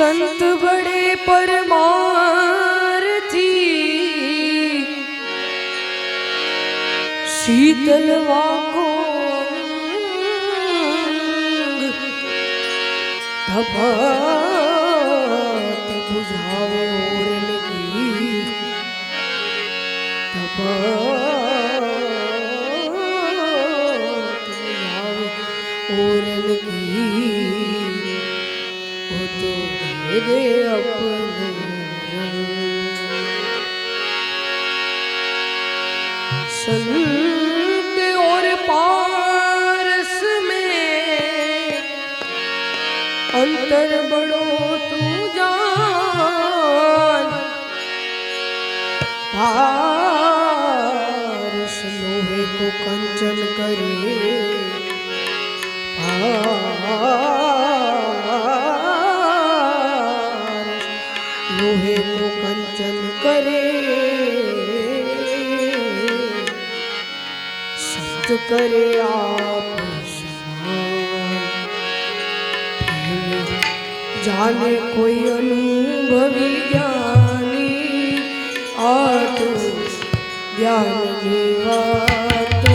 સંત બડે પરમારથી શીતલ વાકો તપત બુઝાવો રે अंत और पारस में अंतर बड़ो तू जान पारस लोहे को कंचन करे लोहे को कंचन करे મુક્ત કરે જાને કોઈ અનુભવી જ્ઞાની આટું જ્ઞાન દેવા તો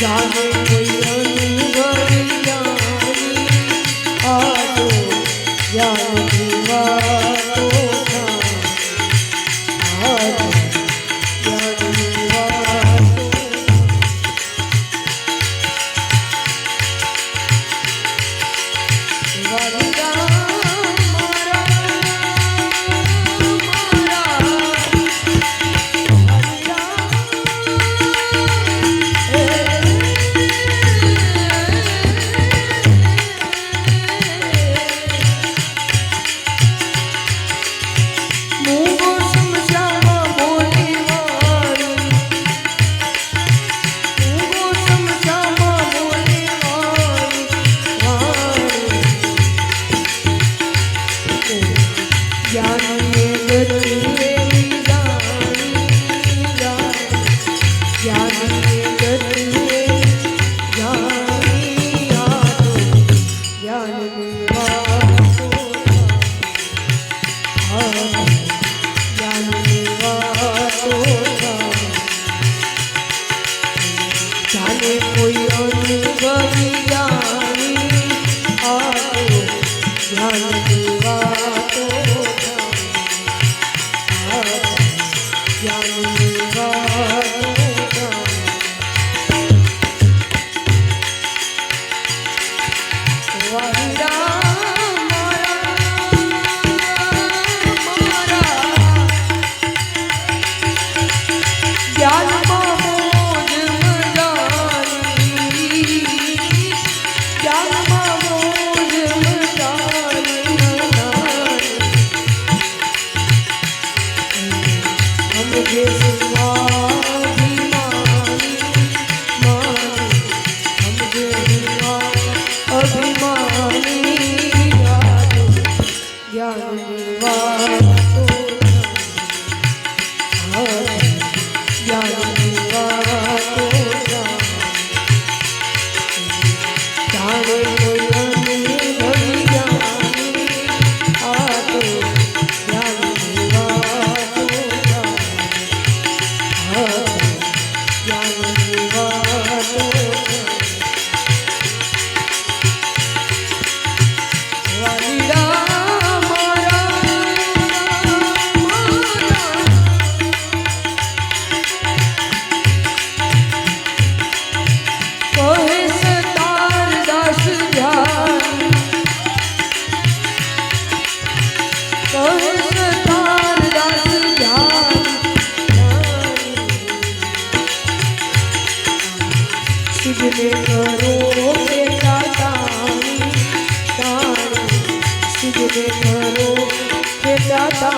God. What is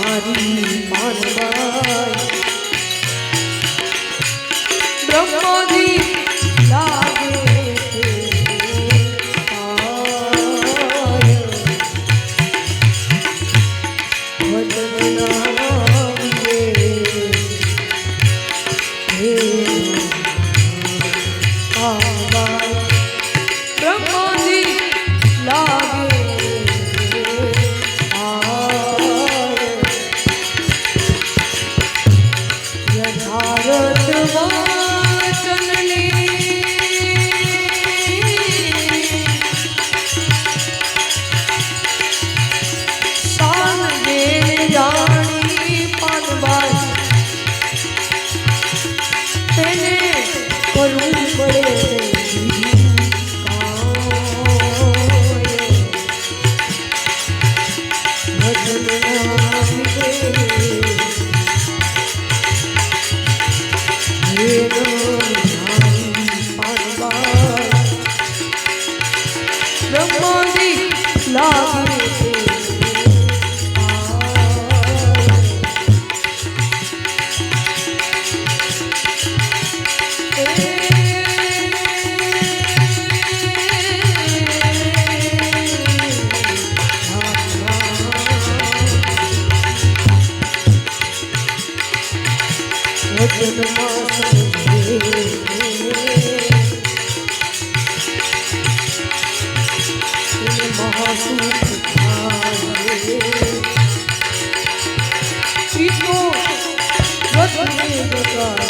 મારી માનવાય Itu.